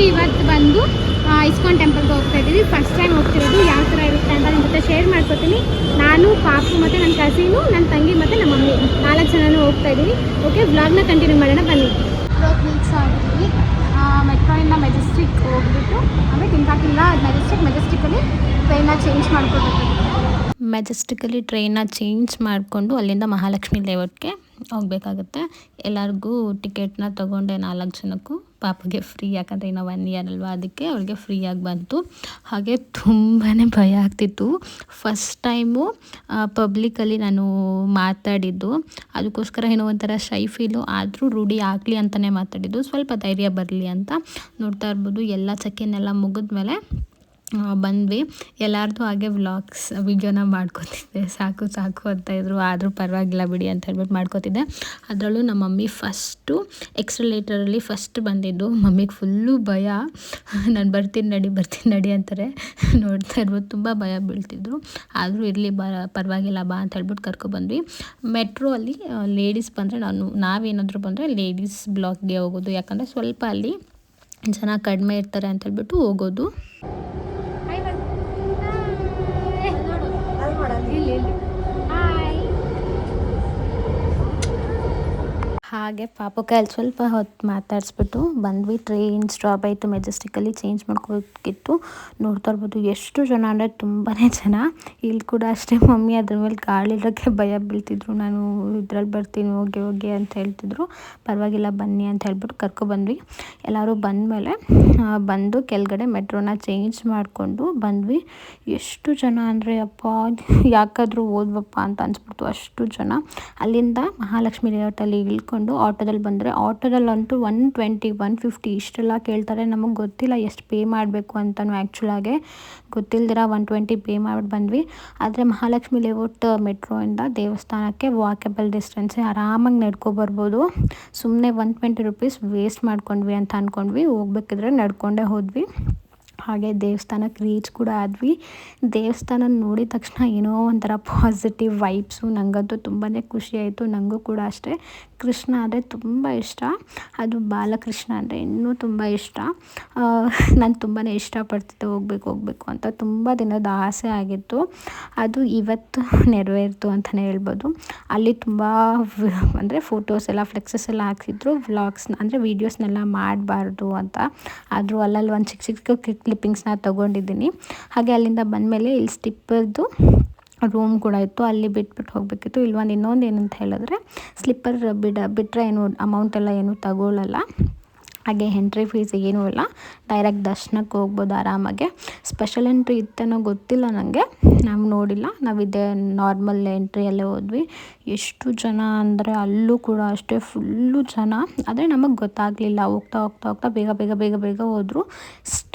Actually ಇವತ್ತು ಬಂದು ಆ, ಇಸ್ಕಾನ್ ಟೆಂಪಲ್ಗೆ ಹೋಗ್ತಾ ಇದ್ದೀವಿ. ಫಸ್ಟ್ ಟೈಮ್ ಹೋಗ್ತಿರೋದು. ಯಾವ ಥರ ಇರುತ್ತೆ ಅಂತ ನಿಮ್ಮ ಜೊತೆ ಶೇರ್ ಮಾಡ್ಕೊತೀನಿ. ನಾನು ಪಾಪು ಮತ್ತು ನನ್ನ ಕಸಿನು ನನ್ನ ತಂಗಿ ಮತ್ತು ನಮ್ಮ ಮಮ್ಮಿ. ನಾಲ್ಕು ಜನನೂ ಹೋಗ್ತಾ ಇದ್ದೀವಿ. ಓಕೆ ಬ್ಲಾಗ್ನ ಕಂಟಿನ್ಯೂ ಮಾಡೋಣ ಬನ್ನಿ. ಇವತ್ತು ರೀಚ್ ಆಗಿದ್ವಿ ಮೆಟ್ರೋಯಿಂದ ಮೆಜೆಸ್ಟಿಕ್ ಹೋಗ್ಬಿಟ್ಟು ಅಂದರೆ ತಿಂತಾಕಿಲ್ಲ ಮೆಜೆಸ್ಟಿಕ್ ಮೆಜೆಸ್ಟಿಕಲ್ಲಿ ಟ್ರೈನ ಚೇಂಜ್ ಮಾಡ್ಕೊಬೇಕು ಮೆಜೆಸ್ಟಿಕಲ್ಲಿ ಟ್ರೈನ ಚೇಂಜ್ ಮಾಡಿಕೊಂಡು ಅಲ್ಲಿಂದ ಮಹಾಲಕ್ಷ್ಮಿ ಲೇಔಟ್ಗೆ ಹೋಗಬೇಕಾಗುತ್ತೆ. ಎಲ್ಲರಿಗೂ ಟಿಕೆಟ್ನ ತೊಗೊಂಡೆ ನಾಲ್ಕು ಜನಕ್ಕೂ. ಪಾಪಗೆ ಫ್ರೀ ಯಾಕಂದರೆ ಇನ್ನು ಒನ್ ಇಯರ್ ಅಲ್ವಾ ಅದಕ್ಕೆ ಅವಳಿಗೆ ಫ್ರೀಯಾಗಿ ಬಂತು. ಹಾಗೆ ತುಂಬಾ ಭಯ ಆಗ್ತಿತ್ತು. ಫಸ್ಟ್ ಟೈಮು ಪಬ್ಲಿಕಲ್ಲಿ ನಾನು ಮಾತಾಡಿದ್ದು. ಅದಕ್ಕೋಸ್ಕರ ಏನೋ ಒಂಥರ ಶೈ ಫೀಲು ಆದರೂ ರೂಢಿ ಆಗಲಿ ಅಂತಲೇ ಮಾತಾಡಿದ್ದು. ಸ್ವಲ್ಪ ಧೈರ್ಯ ಬರಲಿ ಅಂತ. ನೋಡ್ತಾ ಇರ್ಬೋದು, ಎಲ್ಲ ಚೆಕ್ಕಿನೆಲ್ಲ ಮುಗಿದ್ಮೇಲೆ ಬಂದ್ವಿ. ಎಲ್ಲರದು ಹಾಗೆ ವ್ಲಾಗ್ಸ್, ವಿಡಿಯೋನ ಮಾಡ್ಕೋತಿದ್ದೆ. ಸಾಕು ಸಾಕು ಅಂತ ಇದ್ರು. ಆದರೂ ಪರವಾಗಿಲ್ಲ ಬಿಡಿ ಅಂತ ಹೇಳ್ಬಿಟ್ಟು ಮಾಡ್ಕೋತಿದ್ದೆ. ಅದರಲ್ಲೂ ನಮ್ಮ ಮಮ್ಮಿ ಫಸ್ಟು ಎಕ್ಸ್ರಲೇಟರಲ್ಲಿ ಫಸ್ಟ್ ಬಂದಿದ್ದು. ಮಮ್ಮಿಗೆ ಫುಲ್ಲು ಭಯ. ನಾನು ಬರ್ತೀನಿ ನಡಿ ಬರ್ತೀನಿ ನಡಿ ಅಂತಾರೆ. ನೋಡ್ತಾ ಇರ್ಬೋದು. ತುಂಬ ಭಯ ಬೀಳ್ತಿದ್ರು. ಆದರೂ ಇರಲಿ, ಬ, ಪರವಾಗಿಲ್ಲ, ಬಾ ಅಂತ ಹೇಳ್ಬಿಟ್ಟು ಕರ್ಕೊಬಂದ್ವಿ ಮೆಟ್ರೋ ಅಲ್ಲಿ ಲೇಡೀಸ್ ಬಂದರೆ ನಾನು, ನಾವೇನಾದರೂ ಬಂದರೆ ಲೇಡೀಸ್ ಬ್ಲಾಕ್ಗೆ ಹೋಗೋದು. ಯಾಕಂದರೆ ಸ್ವಲ್ಪ ಅಲ್ಲಿ ಜನ ಕಡಿಮೆ ಇರ್ತಾರೆ ಅಂತ ಹೇಳ್ಬಿಟ್ಟು ಹೋಗೋದು. ಹಾಗೆ ಪಾಪಕ್ಕೆ ಕೈಯಲ್ಲಿ ಸ್ವಲ್ಪ ಹೊತ್ತು ಮಾತಾಡಿಸ್ಬಿಟ್ಟು ಬಂದ್ವಿ. ಟ್ರೈನ್ ಸ್ಟಾಪ್ ಆಯಿತು ಮೆಜೆಸ್ಟಿಕಲ್ಲಿ ಚೇಂಜ್ ಮಾಡ್ಕೋಬೇಕಿತ್ತು ನೋಡ್ತಾ ಇರ್ಬೋದು, ಎಷ್ಟು ಜನ ಅಂದರೆ ತುಂಬಾ ಜನ. ಇಲ್ಲಿ ಕೂಡ ಅಷ್ಟೇ, ಮಮ್ಮಿ ಅದ್ರ ಮೇಲೆ ಕಾಲಿಡೋಕ್ಕೆ ಭಯ ಬೀಳ್ತಿದ್ರು. ನಾನು ಇದ್ರಲ್ಲಿ ಬರ್ತೀನಿ, ಹೋಗಿ ಹೋಗಿ ಅಂತ ಹೇಳ್ತಿದ್ರು. ಪರವಾಗಿಲ್ಲ, ಬನ್ನಿ ಅಂತ ಹೇಳ್ಬಿಟ್ಟು ಕರ್ಕೊಬಂದ್ವಿ ಎಲ್ಲರೂ ಬಂದಮೇಲೆ ಬಂದು ಕೆಳಗಡೆ ಮೆಟ್ರೋನ ಚೇಂಜ್ ಮಾಡಿಕೊಂಡು ಬಂದ್ವಿ. ಎಷ್ಟು ಜನ ಅಂದರೆ, ಅಪ್ಪ, ಯಾಕಾದರೂ ಓದ್ವಪ್ಪ ಅಂತ ಅನ್ಸ್ಬಿಡ್ತು. ಅಷ್ಟು ಜನ. ಅಲ್ಲಿಂದ ಮಹಾಲಕ್ಷ್ಮಿ ಲೇಔಟಲ್ಲಿ ಇಳ್ಕೊಂಡು ಆಟೋದಲ್ಲಿ ಬಂದರೆ ಆಟೋದಲ್ಲಂತೂ ಒನ್ ಟ್ವೆಂಟಿ, ಒನ್ ಫಿಫ್ಟಿ ಇಷ್ಟೆಲ್ಲ ಕೇಳ್ತಾರೆ. ನಮಗೆ ಗೊತ್ತಿಲ್ಲ ಎಷ್ಟು ಪೇ ಮಾಡಬೇಕು ಅಂತಲೂ ಆ್ಯಕ್ಚುಲಾಗೆ ಗೊತ್ತಿಲ್ದಿರ ಒನ್ ಟ್ವೆಂಟಿ ಪೇ ಮಾಡಿ ಬಂದ್ವಿ. ಆದರೆ ಮಹಾಲಕ್ಷ್ಮಿ ಲೇಔಟ್ ಮೆಟ್ರೋಯಿಂದ ದೇವಸ್ಥಾನಕ್ಕೆ ವಾಕೇಬಲ್ ಡಿಸ್ಟೆನ್ಸೇ ಆರಾಮಾಗಿ ನಡ್ಕೊಬರ್ಬೋದು ಸುಮ್ಮನೆ ಒನ್ ಟ್ವೆಂಟಿ ರುಪೀಸ್ ವೇಸ್ಟ್ ಮಾಡ್ಕೊಂಡ್ವಿ ಅಂತ ಅಂದ್ಕೊಂಡ್ವಿ ಹೋಗ್ಬೇಕಿದ್ರೆ ನಡ್ಕೊಂಡೇ ಹೋದ್ವಿ. ಹಾಗೆ ದೇವಸ್ಥಾನಕ್ಕೆ ರೀಚ್ ಕೂಡ ಆದ್ವಿ. ದೇವಸ್ಥಾನ ನೋಡಿದ ತಕ್ಷಣ ಏನೋ ಒಂಥರ ಪಾಸಿಟಿವ್ ವೈಬ್ಸು ನನಗಂತೂ ತುಂಬಾ ಖುಷಿ ಆಯಿತು. ನನಗೂ ಕೂಡ ಅಷ್ಟೇ. ಕೃಷ್ಣ ಅಂದರೆ ತುಂಬ ಇಷ್ಟ. ಅದು ಬಾಲಕೃಷ್ಣ ಅಂದರೆ ಇನ್ನೂ ತುಂಬ ಇಷ್ಟ. ನಾನು ತುಂಬಾ ಇಷ್ಟಪಡ್ತಿದ್ದೆ ಹೋಗ್ಬೇಕು, ಹೋಗಬೇಕು ಅಂತ. ತುಂಬ ದಿನದ ಆಸೆ ಆಗಿತ್ತು. ಅದು ಇವತ್ತು ನೆರವೇರಿತು ಅಂತಲೇ ಹೇಳ್ಬೋದು. ಅಲ್ಲಿ ತುಂಬ ಅಂದರೆ ಫೋಟೋಸ್ ಎಲ್ಲ, ಫ್ಲೆಕ್ಸಸ್ ಎಲ್ಲ ಹಾಕ್ಸಿದ್ರು. ವ್ಲಾಗ್ಸ್ನ ಅಂದರೆ ವೀಡಿಯೋಸ್ನೆಲ್ಲ ಮಾಡಬಾರ್ದು ಅಂತ. ಆದರೂ ಅಲ್ಲಲ್ಲಿ ಒಂದು ಚಿಕ್ಕ ಚಿಕ್ಕ ಕ್ಲಿಪ್ಪಿಂಗ್ಸ್ನ ತೊಗೊಂಡಿದ್ದೀನಿ. ಹಾಗೆ ಅಲ್ಲಿಂದ ಬಂದಮೇಲೆ ಇಲ್ಲಿ ಸ್ಟಿಪ್ಪರ್ದು ರೂಮ್ ಕೂಡ ಇತ್ತು, ಅಲ್ಲಿ ಬಿಟ್ಬಿಟ್ಟು ಹೋಗಬೇಕಿತ್ತು. ಇಲ್ಲಿ ಒಂದು ಇನ್ನೊಂದು ಏನಂತ ಹೇಳಿದ್ರೆ, ಸ್ಲಿಪ್ಪರ್ ಬಿಡ ಬಿಟ್ಟರೆ ಏನು ಅಮೌಂಟ್ ಎಲ್ಲ ಏನು ತಗೊಳ್ಳಲ್ಲ ಹಾಗೆ ಎಂಟ್ರಿ ಫೀಸ್ ಏನೂ ಇಲ್ಲ. ಡೈರೆಕ್ಟ್ ದರ್ಶನಕ್ಕೆ ಹೋಗ್ಬೋದು ಆರಾಮಾಗೆ. ಸ್ಪೆಷಲ್ ಎಂಟ್ರಿ ಇತ್ತೇನೋ ಗೊತ್ತಿಲ್ಲ ನನಗೆ ನಾವು ನೋಡಿಲ್ಲ. ನಾವಿದೆ ನಾರ್ಮಲ್ ಎಂಟ್ರಿಯಲ್ಲೇ ಹೋದ್ವಿ. ಎಷ್ಟು ಜನ ಅಂದರೆ ಅಲ್ಲೂ ಕೂಡ ಅಷ್ಟೇ ಫುಲ್ಲು ಜನ. ಆದರೆ ನಮಗೆ ಗೊತ್ತಾಗಲಿಲ್ಲ. ಹೋಗ್ತಾ ಹೋಗ್ತಾ ಹೋಗ್ತಾ ಬೇಗ ಬೇಗ ಬೇಗ ಬೇಗ ಹೋದರು.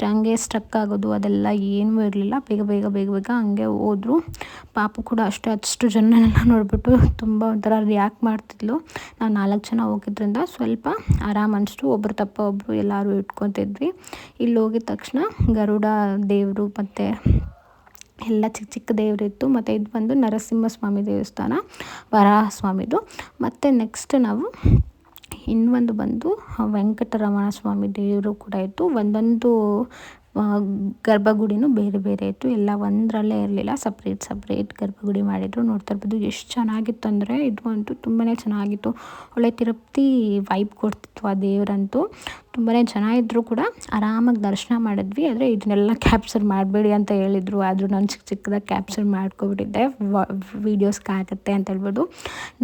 ಹಂಗೆ ಸ್ಟಕ್ ಆಗೋದು ಅದೆಲ್ಲ ಏನೂ ಇರಲಿಲ್ಲ. ಬೇಗ ಬೇಗ ಬೇಗ ಬೇಗ ಹಂಗೆ ಹೋದರು. ಪಾಪು ಕೂಡ ಅಷ್ಟೇ ಅಷ್ಟು ಜನನೆಲ್ಲ ನೋಡಿಬಿಟ್ಟು ತುಂಬ ಒಂಥರ ರಿಯಾಕ್ಟ್ ಮಾಡ್ತಿದ್ಲು. ನಾವು ನಾಲ್ಕು ಜನ ಹೋಗಿದ್ರಿಂದ ಸ್ವಲ್ಪ ಆರಾಮ್ ಅನಿಸ್ತು. ಒಬ್ರು ತಪ್ಪ ಒಬ್ಬರು ಎಲ್ಲರೂ ಇಟ್ಕೊತಿದ್ವಿ. ಇಲ್ಲಿ ಹೋಗಿದ ತಕ್ಷಣ ಗರುಡ ದೇವರು ಮತ್ತು ಎಲ್ಲ ಚಿಕ್ಕ ಚಿಕ್ಕ ದೇವರಿತ್ತು ಮತ್ತು ಇದು ಬಂದು ನರಸಿಂಹಸ್ವಾಮಿ ದೇವಸ್ಥಾನ ವರಾಹ ಸ್ವಾಮಿದು ಮತ್ತು ನೆಕ್ಸ್ಟ್ ನಾವು ಇನ್ನೊಂದು ಬಂದು ವೆಂಕಟರಮಣ ಸ್ವಾಮಿ ದೇವರು ಕೂಡ ಇತ್ತು. ಒಂದೊಂದು ಗರ್ಭಗುಡಿನೂ ಬೇರೆ ಬೇರೆ ಇತ್ತು. ಎಲ್ಲ ಒಂದರಲ್ಲೇ ಇರಲಿಲ್ಲ. ಸಪ್ರೇಟ್ ಸಪ್ರೇಟ್ ಗರ್ಭಗುಡಿ ಮಾಡಿದರು. ನೋಡ್ತಾ ಇರ್ಬೋದು ಎಷ್ಟು ಚೆನ್ನಾಗಿತ್ತು ಅಂದರೆ ಇದು ಅಂತೂ ತುಂಬಾ ಚೆನ್ನಾಗಿತ್ತು. ಒಳ್ಳೆ ತಿರುಪ್ತಿ ವೈಬ್ ಕೊಡ್ತಿತ್ತು ಆ ದೇವರಂತೂ. ತುಂಬಾ ಜನ ಇದ್ದರೂ ಕೂಡ. ಆರಾಮಾಗಿ ದರ್ಶನ ಮಾಡಿದ್ವಿ. ಆದರೆ ಇದನ್ನೆಲ್ಲ ಕ್ಯಾಪ್ಚರ್ ಮಾಡಬೇಡಿ ಅಂತ ಹೇಳಿದರು. ಆದರೂ ನಾನು ಚಿಕ್ಕ ಚಿಕ್ಕದಾಗಿ ಕ್ಯಾಪ್ಚರ್ ಮಾಡ್ಕೊಬಿಟ್ಟಿದ್ದೆ. ವೀಡಿಯೋಸ್ಗೆ ಆಗುತ್ತೆ ಅಂತ ಹೇಳ್ಬೋದು.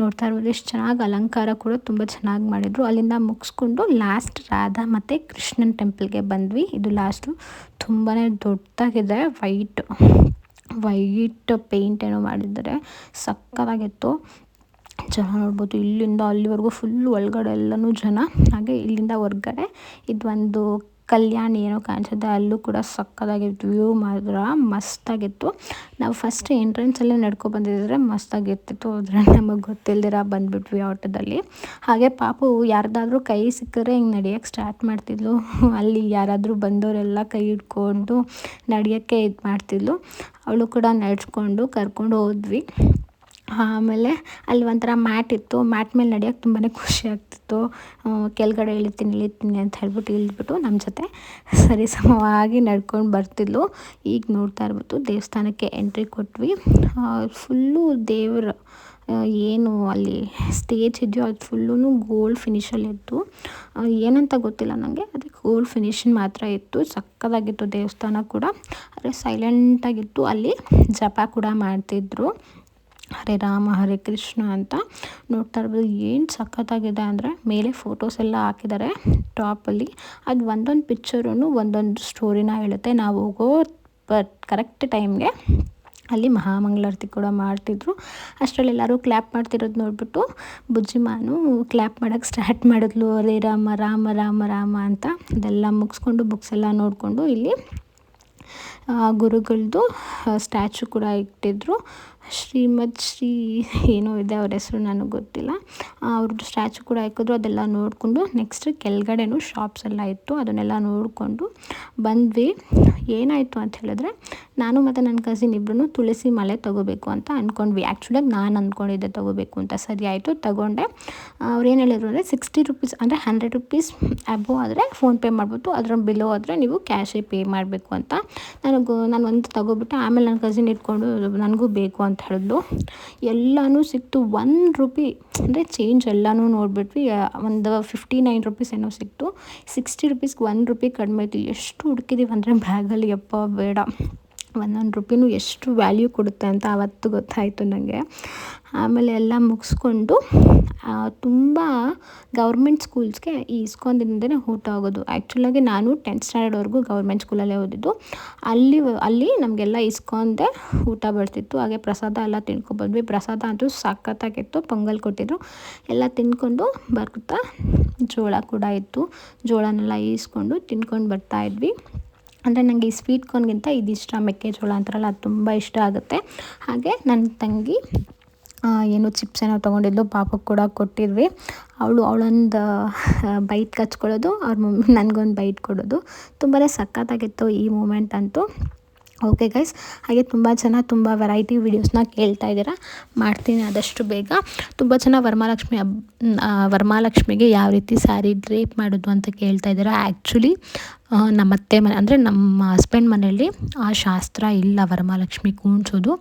ನೋಡ್ತಾ ಇರ್ಬೋದು ಎಷ್ಟು ಚೆನ್ನಾಗಿ ಅಲಂಕಾರ ಕೂಡ ತುಂಬ ಚೆನ್ನಾಗಿ ಮಾಡಿದರು. ಅಲ್ಲಿಂದ ಮುಗಿಸ್ಕೊಂಡು ಲಾಸ್ಟ್ ರಾಧಾ ಮತ್ತು ಕೃಷ್ಣನ್ ಟೆಂಪಲ್ಗೆ ಬಂದ್ವಿ. ಇದು ಲಾಸ್ಟು ತುಂಬಾ ದೊಡ್ಡದಾಗಿದೆ ವೈಟ್ ವೈಟ್ ಪೇಂಟ್ ಏನೋ ಮಾಡಿದ್ದಾರೆ, ಸಕ್ಕತ್ತಾಗಿತ್ತು. ಜನ ನೋಡ್ಬೋದು, ಇಲ್ಲಿಂದ ಅಲ್ಲಿವರೆಗೂ ಫುಲ್ ಒಳಗಡೆ ಎಲ್ಲನೂ ಜನ, ಹಾಗೆ ಇಲ್ಲಿಂದ ಹೊರ್ಗಡೆ. ಇದೊಂದು ಕಲ್ಯಾಣಿ ಏನೋ ಕಾಣಿಸುತ್ತೆ ಅಲ್ಲೂ ಕೂಡ ಸಕ್ಕದಾಗಿತ್ತು. ವ್ಯೂ ಮಾತ್ರ ಮಸ್ತಾಗಿತ್ತು. ನಾವು ಫಸ್ಟ್ ಎಂಟ್ರೆನ್ಸಲ್ಲೇ ನಡ್ಕೊ ಬಂದಿದ್ದರೆ ಮಸ್ತಾಗಿರ್ತಿತ್ತು. ಆದರೆ ನಮಗೆ ಗೊತ್ತಿಲ್ದಿರ ಬಂದ್ಬಿಟ್ವಿ ಆಟೋದಲ್ಲಿ. ಹಾಗೆ ಪಾಪು ಯಾರ್ದಾದ್ರೂ ಕೈ ಸಿಕ್ಕರೆ ಹಿಂಗೆ ನಡೆಯೋಕ್ಕೆ ಸ್ಟಾರ್ಟ್ ಮಾಡ್ತಿದ್ಲು. ಅಲ್ಲಿ ಯಾರಾದರೂ ಬಂದವರೆಲ್ಲ ಕೈ ಹಿಡ್ಕೊಂಡು ನಡೆಯೋಕ್ಕೆ ಇದು ಮಾಡ್ತಿದ್ಲು. ಅವಳು ಕೂಡ ನಡ್ಸ್ಕೊಂಡು ಕರ್ಕೊಂಡು ಹೋದ್ವಿ. ಆಮೇಲೆ ಅಲ್ಲಿ ಒಂಥರ ಮ್ಯಾಟ್ ಇತ್ತು. ಮ್ಯಾಟ್ ಮೇಲೆ ನಡೆಯೋಕೆ ತುಂಬಾ ಖುಷಿ ಆಗ್ತಿತ್ತು. ಕೆಳಗಡೆ ಇಳಿತೀನಿ ಇಳಿತೀನಿ ಅಂತ ಹೇಳ್ಬಿಟ್ಟು ಇಳಿದ್ಬಿಟ್ಟು ನಮ್ಮ ಜೊತೆ ಸರಿ ಸಮವಾಗಿ ನಡ್ಕೊಂಡು ಬರ್ತಿದ್ಲು. ಈಗ ನೋಡ್ತಾ ಇರ್ಬಿಟ್ಟು ದೇವಸ್ಥಾನಕ್ಕೆ ಎಂಟ್ರಿ ಕೊಟ್ವಿ. ಫುಲ್ಲು ದೇವರ ಏನು ಅಲ್ಲಿ ಸ್ಟೇಜ್ ಇದೆಯೋ ಅದು ಫುಲ್ಲೂ ಗೋಲ್ಡ್ ಫಿನಿಷಲ್ಲಿ ಇತ್ತು. ಏನಂತ ಗೊತ್ತಿಲ್ಲ ನನಗೆ ಅದು ಗೋಲ್ಡ್ ಫಿನಿಶಿಂಗ್ ಮಾತ್ರ ಇತ್ತು. ಸಕ್ಕದಾಗಿತ್ತು ದೇವಸ್ಥಾನ ಕೂಡ. ಆದರೆ ಸೈಲೆಂಟಾಗಿತ್ತು ಅಲ್ಲಿ ಜಪ ಕೂಡ ಮಾಡ್ತಿದ್ರು. ಹರೇ ರಾಮ, ಹರೇ ಕೃಷ್ಣ ಅಂತ ನೋಡ್ತಾ ಇರ್ಬೋದು. ಏನು ಸಖತ್ತಾಗಿದೆ ಅಂದರೆ ಮೇಲೆ ಫೋಟೋಸ್ ಎಲ್ಲ ಹಾಕಿದ್ದಾರೆ ಟಾಪಲ್ಲಿ ಅದು ಒಂದೊಂದು ಪಿಕ್ಚರೂ ಒಂದೊಂದು ಸ್ಟೋರಿನ ಹೇಳುತ್ತೆ. ನಾವು ಹೋಗೋ ಬಟ್ ಕರೆಕ್ಟ್ ಟೈಮ್ಗೆ ಅಲ್ಲಿ ಮಹಾಮಂಗಳಾರತಿ ಕೂಡ ಮಾಡ್ತಿದ್ರು. ಅಷ್ಟರಲ್ಲಿ ಎಲ್ಲರೂ ಕ್ಲ್ಯಾಪ್ ಮಾಡ್ತಿರೋದು ನೋಡ್ಬಿಟ್ಟು ಬುಜ್ಜಿಮಾನು ಕ್ಲ್ಯಾಪ್ ಮಾಡೋಕ್ಕೆ ಸ್ಟಾರ್ಟ್ ಮಾಡಿದ್ಲು. ಅರೇ ರಾಮ ರಾಮ ರಾಮ ರಾಮ ಅಂತ ಅದೆಲ್ಲ ಮುಗಿಸ್ಕೊಂಡು ಬುಕ್ಸ್ ಎಲ್ಲ ನೋಡಿಕೊಂಡು ಇಲ್ಲಿ ಗುರುಗಳದ್ದು ಸ್ಟ್ಯಾಚು ಕೂಡ ಇಟ್ಟಿದ್ರು. ಶ್ರೀಮದ್ ಶ್ರೀ ಏನೋ ಇದೆ, ಅವ್ರ ಹೆಸರು ನನಗೆ ಗೊತ್ತಿಲ್ಲ. ಅವ್ರದ್ದು ಸ್ಟ್ಯಾಚು ಕೂಡ ಹಾಕಿದ್ರು, ಅದೆಲ್ಲ ನೋಡಿಕೊಂಡು ನೆಕ್ಸ್ಟ್ ಕೆಳಗಡೆನೂ ಶಾಪ್ಸ್ ಎಲ್ಲ ಇತ್ತು, ಅದನ್ನೆಲ್ಲ ನೋಡಿಕೊಂಡು ಬಂದ್ವಿ. ಏನಾಯಿತು ಅಂತ ಹೇಳಿದ್ರೆ, ನಾನು ಮತ್ತು ನನ್ನ ಕಸಿನ್ ಇಬ್ಬರೂ ತುಳಸಿ ಮಲೆ ತೊಗೋಬೇಕು ಅಂತ ಅಂದ್ಕೊಂಡ್ವಿ ಆ್ಯಕ್ಚುಲಾಗಿ ನಾನು ಅಂದ್ಕೊಂಡಿದ್ದೆ ತೊಗೋಬೇಕು ಅಂತ. ಸರಿ ಆಯಿತು, ತಗೊಂಡೆ. ಅವ್ರು ಏನು ಹೇಳಿದ್ರು ಅಂದರೆ ಸಿಕ್ಸ್ಟಿ ರುಪೀಸ್ ಅಂದರೆ ಹಂಡ್ರೆಡ್ ರುಪೀಸ್ ಅಬೋ ಆದರೆ ಫೋನ್ಪೇ ಮಾಡ್ಬೋದು ಅದರ ಬಿಲೋ ಆದರೆ ನೀವು ಕ್ಯಾಶೇ ಪೇ ಮಾಡಬೇಕು ಅಂತ. ನನಗೂ, ನಾನು ಒಂದು ತಗೋಬಿಟ್ಟು, ಆಮೇಲೆ ನನ್ನ ಕಸಿನ್ ಇಟ್ಕೊಂಡು ನನಗೂ ಬೇಕು ಅಂತ ಹೇಳಿದ್ಲು ಎಲ್ಲನೂ ಸಿಕ್ತು. ಒನ್ ರುಪಿ, ಅಂದರೆ ಚೇಂಜ್ ಎಲ್ಲನೂ ನೋಡಿಬಿಟ್ವಿ. ಒಂದು ಫಿಫ್ಟಿ ನೈನ್ ರುಪೀಸ್ ಏನೋ ಸಿಕ್ತು. ಸಿಕ್ಸ್ಟಿ ರುಪೀಸ್ಗೆ ಒನ್ ರುಪಿ ಕಡಿಮೆ ಇತ್ತು. ಎಷ್ಟು ಹುಡುಕಿದೀವಿ ಅಂದರೆ ಬ್ಯಾಗಲ್ಲಿ, ಯಪ್ಪ, ಬೇಡ. ಒಂದೊಂದು ರುಪಿನೂ ಎಷ್ಟು ವ್ಯಾಲ್ಯೂ ಕೊಡುತ್ತೆ ಅಂತ ಆವತ್ತು ಗೊತ್ತಾಯಿತು ನನಗೆ. ಆಮೇಲೆ ಎಲ್ಲ ಮುಗಿಸ್ಕೊಂಡು ತುಂಬ ಗೌರ್ಮೆಂಟ್ ಸ್ಕೂಲ್ಸ್ಗೆ ಈ ಊಟ ಆಗೋದು. ಆ್ಯಕ್ಚುಲಾಗಿ ನಾನು ಟೆಂತ್ ಸ್ಟ್ಯಾಂಡರ್ಡ್ವರೆಗೂ ಗೌರ್ಮೆಂಟ್ ಸ್ಕೂಲಲ್ಲೇ ಓದಿದ್ದು. ಅಲ್ಲಿ ಅಲ್ಲಿ ನಮಗೆಲ್ಲ ಇಸ್ಕೊಂಡೆ ಊಟ ಬರ್ತಿತ್ತು. ಹಾಗೆ ಪ್ರಸಾದ ಎಲ್ಲ ತಿನ್ಕೊಬಂದ್ವಿ ಪ್ರಸಾದ ಅಂತೂ ಸಖತ್ತಾಗಿತ್ತು. ಪೊಂಗಲ್ ಕೊಟ್ಟಿದ್ರು. ಎಲ್ಲ ತಿನ್ಕೊಂಡು ಬರ್ತಾ ಜೋಳ ಕೂಡ ಇತ್ತು. ಜೋಳನೆಲ್ಲ ಈಸ್ಕೊಂಡು ತಿನ್ಕೊಂಡು ಬರ್ತಾ ಇದ್ವಿ. ಅಂದರೆ ನನಗೆ ಈ ಸ್ವೀಟ್ ಕಾರ್ನ್ಗಿಂತ ಇದಿಷ್ಟ ಮೆಕ್ಕೆಜೋಳ ಅಂತಾರಲ್ಲ, ಅದು ತುಂಬ ಇಷ್ಟ ಆಗುತ್ತೆ. ಹಾಗೆ ನನ್ನ ತಂಗಿ ಏನು ಚಿಪ್ಸ್ ಏನೋ ತೊಗೊಂಡಿದ್ಲು ಪಾಪಕ್ಕೆ ಕೂಡ ಕೊಟ್ಟಿದ್ವಿ. ಅವಳು ಅವಳೊಂದು ಬೈಟ್ ಕಚ್ಕೊಳ್ಳೋದು, ಅವ್ರ ಮಮ್ಮಿ ನನಗೊಂದು ಬೈಟ್ ಕೊಡೋದು. ತುಂಬಾ ಸಖತ್ತಾಗಿತ್ತು ಈ ಮೂಮೆಂಟ್ ಅಂತೂ. ಓಕೆ ಗೈಸ್ ಹಾಗೆ ತುಂಬ ಜನ ತುಂಬ ವೆರೈಟಿ ವೀಡಿಯೋಸ್ನ ಕೇಳ್ತಾ ಇದ್ದೀರಾ. ಮಾಡ್ತೀನಿ ಆದಷ್ಟು ಬೇಗ. ತುಂಬ ಜನ ವರಮಹಾಲಕ್ಷ್ಮಿ ಹಬ್ ವರಮಹಾಲಕ್ಷ್ಮಿಗೆ ಯಾವ ರೀತಿ ಸ್ಯಾರಿ ಡ್ರೇಪ್ ಮಾಡೋದು ಅಂತ ಕೇಳ್ತಾ ಇದ್ದೀರಾ? ಆ್ಯಕ್ಚುಲಿ ನಮ್ಮ ಅತ್ತೆ ಮನೆ, ಅಂದರೆ ನಮ್ಮ ಹಸ್ಬೆಂಡ್ ಮನೆಯಲ್ಲಿ ಆ ಶಾಸ್ತ್ರ ಇಲ್ಲ ವರಮಹಾಲಕ್ಷ್ಮಿ ಕೂಣಿಸೋದು.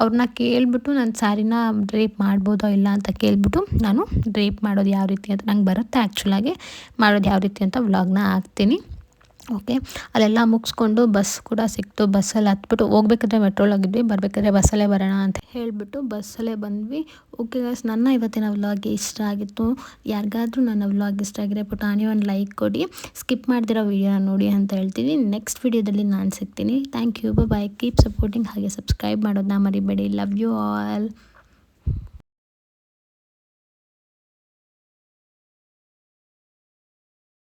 ಅವ್ರನ್ನ ಕೇಳಿಬಿಟ್ಟು ನಾನು ಸ್ಯಾರಿನ ಡ್ರೇಪ್ ಮಾಡ್ಬೋದೋ ಇಲ್ಲ ಅಂತ ಕೇಳಿಬಿಟ್ಟು ನಾನು ಡ್ರೇಪ್ ಮಾಡೋದು ಯಾವ ರೀತಿ ಅಂತ ನಂಗೆ ಬರುತ್ತೆ. ಆ್ಯಕ್ಚುಲಾಗಿ ಮಾಡೋದು ಯಾವ ರೀತಿ ಅಂತ ವ್ಲಾಗ್ನ ಹಾಕ್ತೀನಿ. ಓಕೆ ಅಲ್ಲೆಲ್ಲ ಮುಗಿಸ್ಕೊಂಡು ಬಸ್ ಕೂಡ ಸಿಕ್ತು. ಬಸ್ಸಲ್ಲಿ ಹತ್ಬಿಟ್ಟು ಹೋಗ್ಬೇಕಾದ್ರೆ ಮೆಟ್ರೋಲ್ ಹೋಗಿದ್ವಿ. ಬರಬೇಕಾದ್ರೆ ಬಸ್ಸಲ್ಲೇ ಬರೋಣ ಅಂತ ಹೇಳಿಬಿಟ್ಟು ಬಸ್ಸಲ್ಲೇ ಬಂದ್ವಿ. ಓಕೆ ಗಾಸ್ ನನ್ನ ಇವತ್ತಿನ ವ್ಲಾಗ್ ಇಷ್ಟ ಆಗಿತ್ತು. ಯಾರಿಗಾದ್ರೂ ನನ್ನ ವ್ಲಾಗ್ ಇಷ್ಟ ಆಗಿದ್ರೆ ಪುಟಾಣಿ ಒಂದು ಲೈಕ್ ಕೊಡಿ. ಸ್ಕಿಪ್ ಮಾಡ್ದಿರೋ ವೀಡಿಯೋ ನೋಡಿ ಅಂತ ಹೇಳ್ತೀನಿ. ನೆಕ್ಸ್ಟ್ ವಿಡಿಯೋದಲ್ಲಿ ನಾನು ಸಿಗ್ತೀನಿ. Thank you bye keep supporting ಹಾಗೆ ಸಬ್ಸ್ಕ್ರೈಬ್ ಮಾಡೋದನ್ನ ಮರಿಬೇಡಿ. Love you all